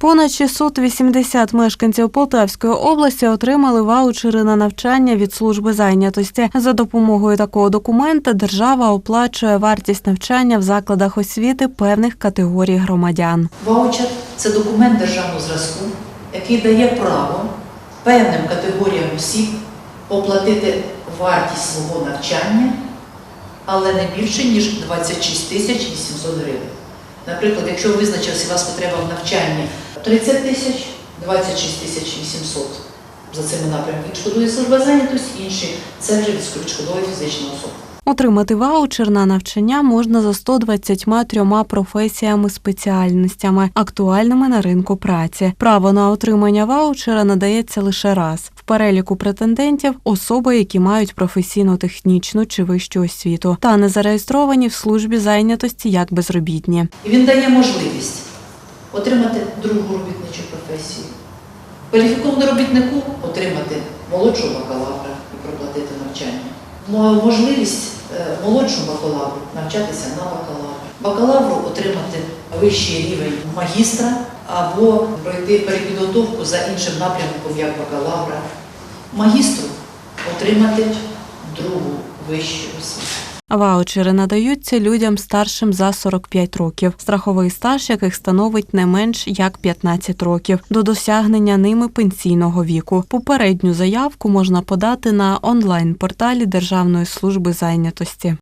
Понад 680 мешканців Полтавської області отримали ваучери на навчання від служби зайнятості. За допомогою такого документа держава оплачує вартість навчання в закладах освіти певних категорій громадян. Ваучер це документ державного зразку, який дає право певним категоріям осіб оплатити вартість свого навчання, але не більше, ніж 26 тисяч 800 гривень. Наприклад, якщо визначився вас потреба в навчанні 30 тисяч, 26 тисяч 800 за цими напрямками відшкодує служба зайнятості, інші це вже відшкодує фізична особа. Отримати ваучер на навчання можна за 123 професіями спеціальностями, актуальними на ринку праці. Право на отримання ваучера надається лише раз. В переліку претендентів особи, які мають професійно-технічну чи вищу освіту, та не зареєстровані в службі зайнятості як безробітні. Він дає можливість отримати другу робітничу професію. Кваліфікованому робітнику отримати молодшого бакалавра і проплатити навчання. Можливість е, молодшого бакалавру навчатися на бакалавра. Бакалавру отримати вищий рівень магістра або пройти перепідготовку за іншим напрямком, як бакалавра. Магістру отримати другу вищу освіту. Ваучери надаються людям старшим за 45 років, страховий стаж яких становить не менш як 15 років до досягнення ними пенсійного віку. Попередню заявку можна подати на онлайн-порталі Державної служби зайнятості.